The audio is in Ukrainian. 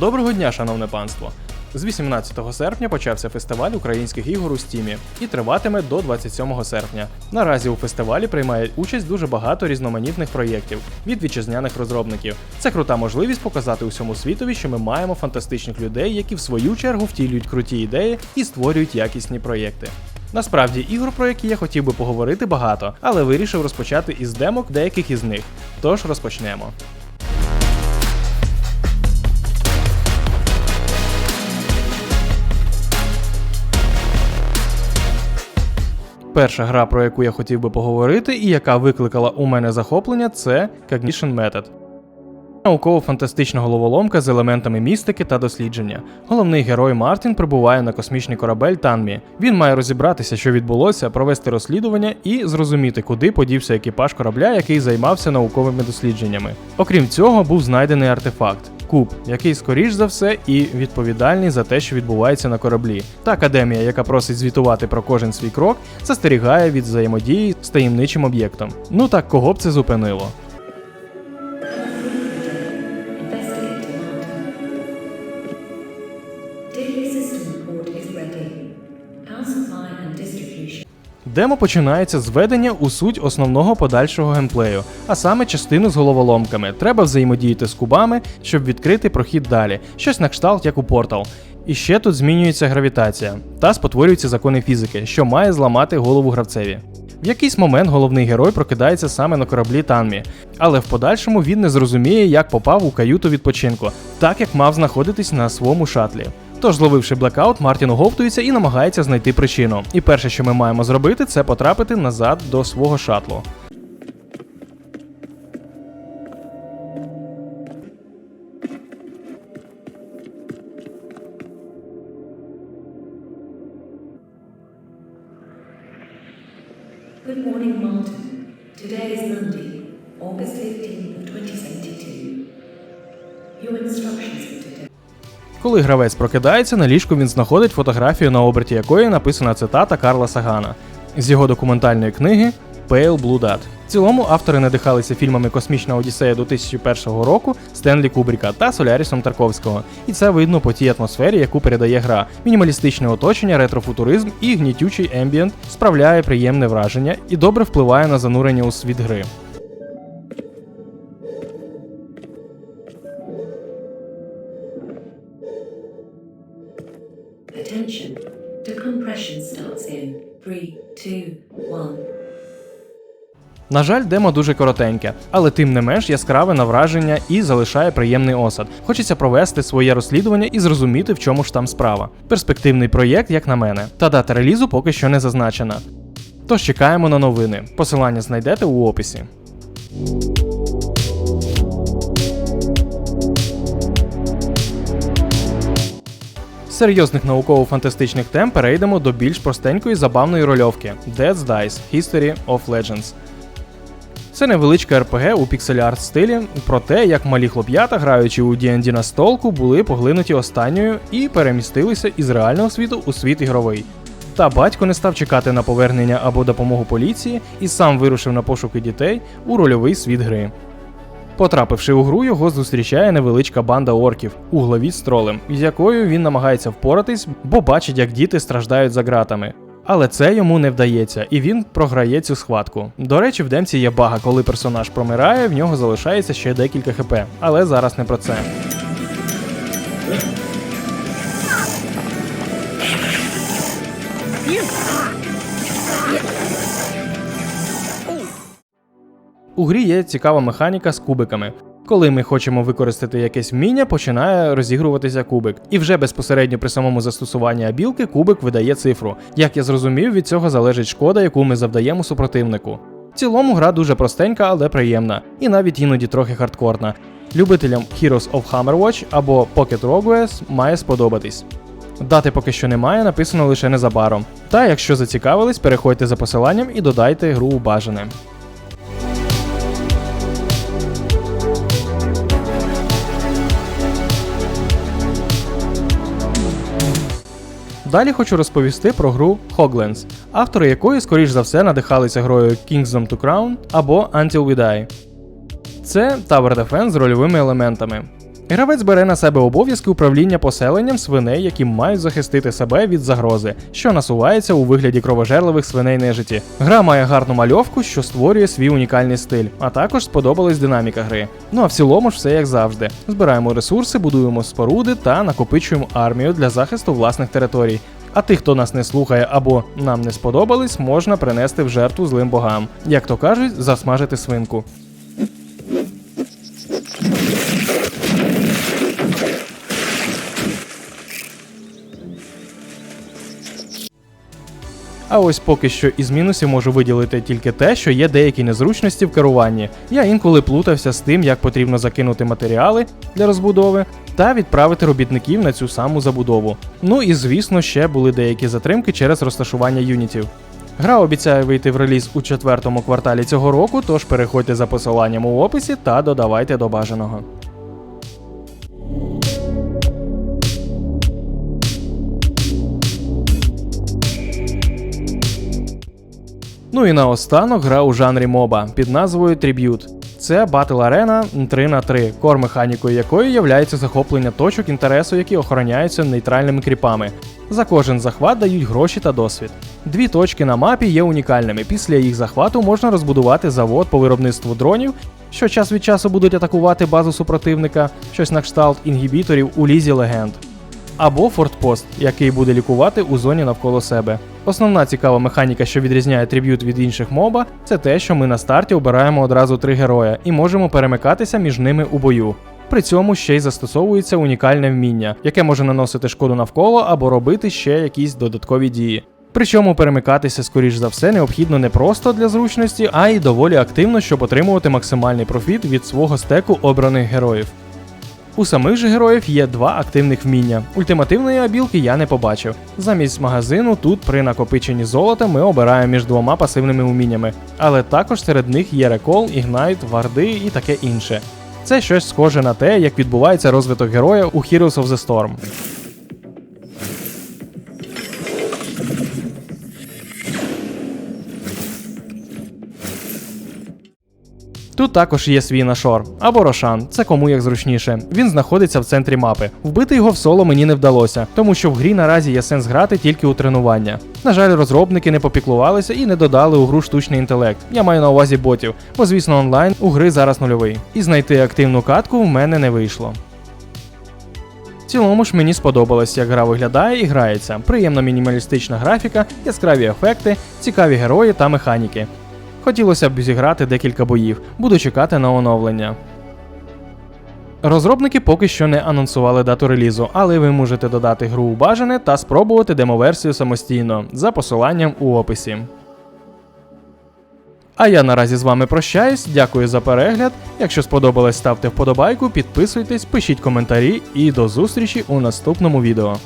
Доброго дня, шановне панство! З 18 серпня почався фестиваль українських ігор у Стімі і триватиме до 27 серпня. Наразі у фестивалі приймає участь дуже багато різноманітних проєктів від вітчизняних розробників. Це крута можливість показати усьому світові, що ми маємо фантастичних людей, які в свою чергу втілюють круті ідеї і створюють якісні проєкти. Насправді ігор, про які я хотів би поговорити багато, але вирішив розпочати із демок деяких із них. Тож розпочнемо. Перша гра, про яку я хотів би поговорити, і яка викликала у мене захоплення, це Cognition Method. Науково-фантастична головоломка з елементами містики та дослідження. Головний герой Мартін прибуває на космічний корабель Танмі. Він має розібратися, що відбулося, провести розслідування і зрозуміти, куди подівся екіпаж корабля, який займався науковими дослідженнями. Окрім цього, був знайдений артефакт. Куб, який скоріш за все і відповідальний за те, що відбувається на кораблі. Та академія, яка просить звітувати про кожен свій крок, застерігає від взаємодії з таємничим об'єктом. Ну так кого б це зупинило? Демо починається з введення у суть основного подальшого геймплею, а саме частину з головоломками. Треба взаємодіяти з кубами, щоб відкрити прохід далі, щось на кшталт, як у Portal. І ще тут змінюється гравітація та спотворюються закони фізики, що має зламати голову гравцеві. В якийсь момент головний герой прокидається саме на кораблі Танмі, але в подальшому він не зрозуміє, як попав у каюту відпочинку, так як мав знаходитись на своєму шатлі. Тож, зловивши блекаут, Мартін оговтується і намагається знайти причину. І перше, що ми маємо зробити, це потрапити назад до свого шатлу. Good morning, Martin. Today is Monday, August 15th 2072. Your instructions. Коли гравець прокидається, на ліжку він знаходить фотографію, на оберті якої написана цитата Карла Сагана з його документальної книги Pale Blue Dot. В цілому автори надихалися фільмами Космічна Одіссея 2001 року Стенлі Кубріка та Солярісом Тарковського. І це видно по тій атмосфері, яку передає гра. Мінімалістичне оточення, ретрофутуризм і гнітючий ембієнт справляє приємне враження і добре впливає на занурення у світ гри. На жаль, демо дуже коротеньке, але тим не менш яскраве на враження і залишає приємний осад. Хочеться провести своє розслідування і зрозуміти, в чому ж там справа. Перспективний проєкт, як на мене, та дата релізу поки що не зазначена. Тож чекаємо на новини. Посилання знайдете у описі. Серйозних науково-фантастичних тем перейдемо до більш простенької забавної рольовки Dead's Dice History of Legends. Це невеличка РПГ у піксель-арт стилі про те, як малі хлоп'ята, граючи у D&D на столку, були поглинуті останньою і перемістилися із реального світу у світ ігровий. Та батько не став чекати на повернення або допомогу поліції і сам вирушив на пошуки дітей у рольовий світ гри. Потрапивши у гру, його зустрічає невеличка банда орків у главі з тролем, з якою він намагається впоратись, бо бачить, як діти страждають за ґратами. Але це йому не вдається, і він програє цю схватку. До речі, в демці є бага, коли персонаж помирає, в нього залишається ще декілька хп. Але зараз не про це. У грі є цікава механіка з кубиками. Коли ми хочемо використати якесь вміння, починає розігруватися кубик. І вже безпосередньо при самому застосуванні абілки кубик видає цифру. Як я зрозумів, від цього залежить шкода, яку ми завдаємо супротивнику. В цілому гра дуже простенька, але приємна, і навіть іноді трохи хардкорна. Любителям Heroes of Hammerwatch або Pocket Rogues має сподобатись. Дати поки що немає, написано лише незабаром. Та якщо зацікавились, переходьте за посиланням і додайте гру у бажане. Далі хочу розповісти про гру Hoglands, автори якої, скоріш за все, надихалися грою Kingdom to Crown або Until We Die. Це Tower Defense з рольовими елементами. Гравець бере на себе обов'язки управління поселенням свиней, які мають захистити себе від загрози, що насувається у вигляді кровожерливих свиней нежиті. Гра має гарну мальовку, що створює свій унікальний стиль, а також сподобалась динаміка гри. Ну а в цілому ж все як завжди. Збираємо ресурси, будуємо споруди та накопичуємо армію для захисту власних територій. А тих, хто нас не слухає або нам не сподобались, можна принести в жертву злим богам. Як то кажуть, засмажити свинку. А ось поки що із мінусів можу виділити тільки те, що є деякі незручності в керуванні. Я інколи плутався з тим, як потрібно закинути матеріали для розбудови та відправити робітників на цю саму забудову. Ну і звісно, ще були деякі затримки через розташування юнітів. Гра обіцяє вийти в реліз у четвертому кварталі цього року, тож переходьте за посиланням у описі та додавайте до бажаного. Ну і наостанок гра у жанрі моба під назвою Tribute. Це батл арена 3 на 3 кор механікою якої являється захоплення точок інтересу, які охороняються нейтральними кріпами. За кожен захват дають гроші та досвід. Дві точки на мапі є унікальними. Після їх захвату можна розбудувати завод по виробництву дронів, що час від часу будуть атакувати базу супротивника, щось на кшталт інгібіторів у лізі легенд або фортпост, який буде лікувати у зоні навколо себе. Основна цікава механіка, що відрізняє триб'ют від інших моба, це те, що ми на старті обираємо одразу три героя і можемо перемикатися між ними у бою. При цьому ще й застосовується унікальне вміння, яке може наносити шкоду навколо або робити ще якісь додаткові дії. Причому перемикатися, скоріш за все, необхідно не просто для зручності, а й доволі активно, щоб отримувати максимальний профіт від свого стеку обраних героїв. У самих же героїв є два активних вміння. Ультимативної абілки я не побачив. Замість магазину тут при накопиченні золота ми обираємо між двома пасивними уміннями, але також серед них є рекол, ігнайт, варди і таке інше. Це щось схоже на те, як відбувається розвиток героя у Heroes of the Storm. Також є свій нашор або Рошан, це кому як зручніше. Він знаходиться в центрі мапи. Вбити його в соло мені не вдалося, тому що в грі наразі є сенс грати тільки у тренування. На жаль, розробники не попіклувалися і не додали у гру штучний інтелект. Я маю на увазі ботів, бо звісно онлайн у гри зараз нульовий. І знайти активну катку в мене не вийшло. В цілому ж мені сподобалось, як гра виглядає і грається. Приємна мінімалістична графіка, яскраві ефекти, цікаві герої та механіки. Хотілося б зіграти декілька боїв, буду чекати на оновлення. Розробники поки що не анонсували дату релізу, але ви можете додати гру у бажане та спробувати демоверсію самостійно за посиланням у описі. А я наразі з вами прощаюсь, дякую за перегляд. Якщо сподобалось, ставте вподобайку, підписуйтесь, пишіть коментарі і до зустрічі у наступному відео.